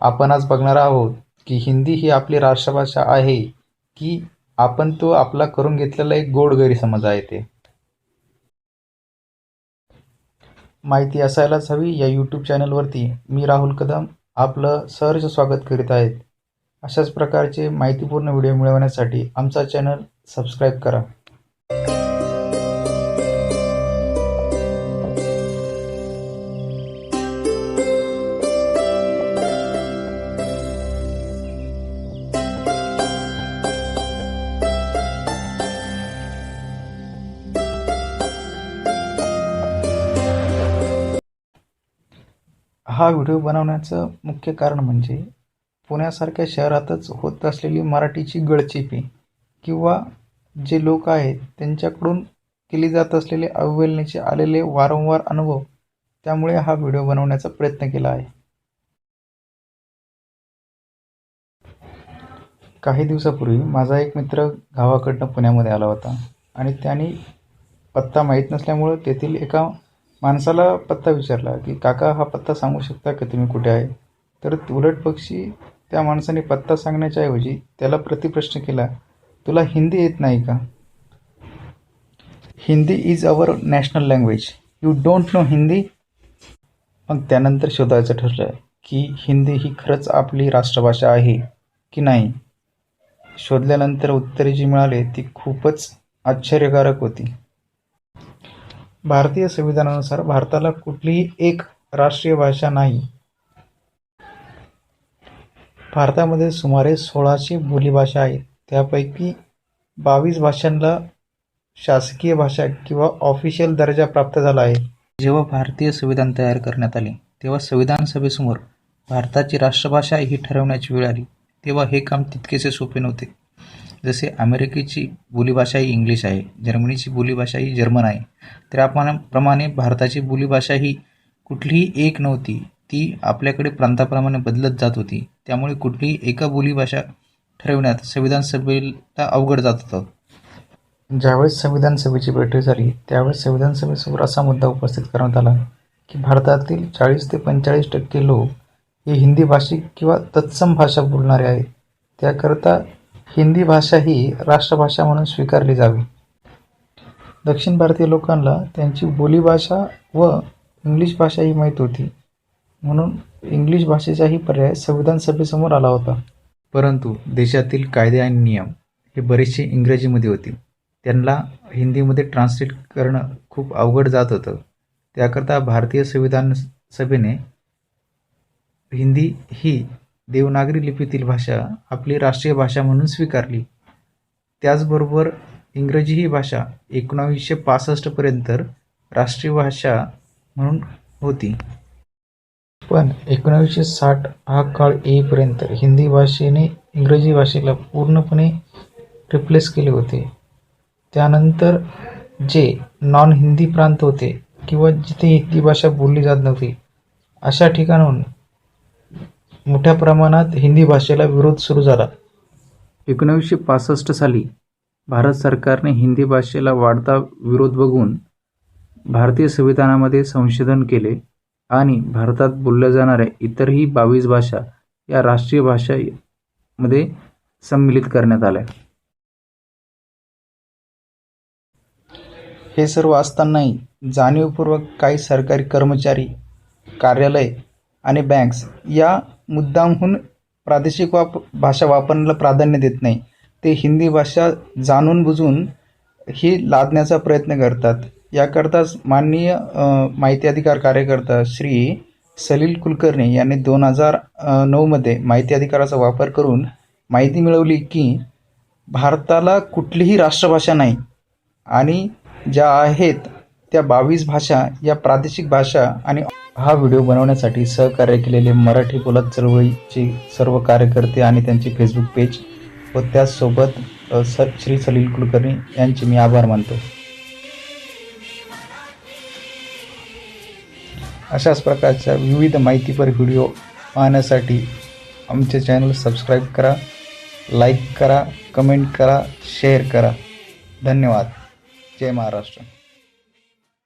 आपण आज बघणार आहोत की हिंदी ही आपली राष्ट्रभाषा आहे की आपण तो आपला करून घेतलेला एक गोड गैरसमज आहे ते. माहिती असायलाच हवी या यूट्यूब चॅनलवरती मी राहुल कदम आपलं सहर्ष स्वागत करीत आहेत. अशाच प्रकारचे माहितीपूर्ण व्हिडिओ मिळवण्यासाठी आमचा चॅनल सबस्क्राईब करा. हा व्हिडिओ बनवण्याचं मुख्य कारण म्हणजे पुण्यासारख्या शहरातच होत असलेली मराठीची गळचेपी किंवा जे लोक आहेत त्यांच्याकडून केली जात असलेले अवहेलनेचे आलेले वारंवार अनुभव त्यामुळे हा व्हिडिओ बनवण्याचा प्रयत्न केला आहे. काही दिवसापूर्वी माझा एक मित्र गावाकडनं पुण्यामध्ये आला होता आणि त्याने पत्ता माहीत नसल्यामुळं तेथील एका माणसाला पत्ता विचारला की काका हा पत्ता सांगू शकता का? तुम्ही कुठे आहे? तर उलट पक्षी त्या माणसाने पत्ता सांगण्याच्या ऐवजी त्याला प्रतिप्रश्न केला तुला हिंदी येत नाही का? Hindi is our national language you don't know Hindi? मग त्यानंतर शोधायचं ठरलं की हिंदी ही खरंच आपली राष्ट्रभाषा आहे की नाही? शोधल्यानंतर उत्तरे जी मिळाले ती खूपच आश्चर्यकारक होती. भारतीय संविधानानुसार भारताला कुठलीही एक राष्ट्रीय भाषा नाही. भारतामध्ये सुमारे सोळाशे बोलीभाषा आहेत. त्यापैकी बावीस भाषांना शासकीय भाषा किंवा ऑफिशियल दर्जा प्राप्त झाला आहे. जेव्हा भारतीय संविधान तयार करण्यात आले तेव्हा संविधान सभेसमोर भारताची राष्ट्रभाषा ही ठरवण्याची वेळ आली. तेव्हा हे काम तितकेसे सोपे नव्हते. जसे अमेरिकेची बोलीभाषा ही इंग्लिश आहे जर्मनीची बोलीभाषा ही जर्मन आहे त्याप्रमाणे भारताची बोलीभाषा ही कुठलीही एक नव्हती ती आपल्याकडे प्रांताप्रमाणे बदलत जात होती. त्यामुळे कुठलीही एका बोलीभाषा ठरवण्यात संविधान सभेला अवघड जात होतं. ज्यावेळेस संविधान सभेची बैठक झाली त्यावेळेस संविधान सभेसमोर असा मुद्दा उपस्थित करण्यात आला की भारतातील चाळीस ते पंचेचाळीस टक्के लोक हे हिंदी भाषिक किंवा तत्सम भाषा बोलणारे आहेत. त्याकरता हिंदी भाषा ही राष्ट्रभाषा म्हणून स्वीकारली जावी. दक्षिण भारतीय लोकांना त्यांची बोलीभाषा व इंग्लिश भाषा ही माहीत होती. म्हणून इंग्लिश भाषेचाही पर्याय संविधान सभेसमोर आला होता. परंतु देशातील कायदे आणि नियम हे बरेचसे इंग्रजीमध्ये होते. त्यांना हिंदीमध्ये ट्रान्सलेट करणं खूप अवघड जात होतं. त्याकरता भारतीय संविधान सभेने हिंदी ही देवनागरी लिपीतील भाषा आपली राष्ट्रीय भाषा म्हणून स्वीकारली. त्याचबरोबर इंग्रजी ही भाषा एकोणावीसशे पासष्टपर्यंत राष्ट्रीय भाषा म्हणून होती. पण एकोणावीसशे साठ हा काळ येईपर्यंत हिंदी भाषेने इंग्रजी भाषेला पूर्णपणे रिप्लेस केले होते. त्यानंतर जे नॉन हिंदी प्रांत होते किंवा जिथे हिंदी भाषा बोलली जात नव्हती अशा ठिकाणाहून मोठ्या प्रमाणात हिंदी भाषेला विरोध सुरू झाला. एकोणावीसशे पासष्ट साली भारत सरकारने हिंदी भाषेला वाढता विरोध बघून भारतीय संविधानामध्ये संशोधन केले आणि भारतात बोलल्या जाणाऱ्या इतरही बावीस भाषा या राष्ट्रीय भाषेमध्ये सम्मिलित करण्यात आल्या. हे सर्व असतानाही जाणीवपूर्वक काही सरकारी कर्मचारी कार्यालय आणि बँक्स या मुद्दामहून प्रादेशिक वाप भाषा वापरण्याला प्राधान्य देत नाही. ते हिंदी भाषा जाणून बुजून ही लादण्याचा प्रयत्न करतात. याकरताच माननीय माहिती अधिकार कार्यकर्ता श्री सलील कुलकर्णी यांनी दोन हजार नऊमध्ये माहिती अधिकाराचा वापर करून माहिती मिळवली की भारताला कुठलीही राष्ट्रभाषा नाही आणि ज्या आहेत त्या बावीस भाषा या प्रादेशिक भाषा आणि हा व्हिडिओ बनवण्यासाठी सहकार्य केलेले मराठी बोलत चळवळीचे सर्व कार्यकर्ते आणि त्यांचे फेसबुक पेज व त्याचसोबत सर श्री सलील कुलकर्णी यांचे मी आभार मानतो. अशाच प्रकारच्या विविध माहितीपर व्हिडिओ पाहण्यासाठी आमचे चॅनल सबस्क्राईब करा लाईक करा कमेंट करा शेअर करा. धन्यवाद. जय महाराष्ट्र.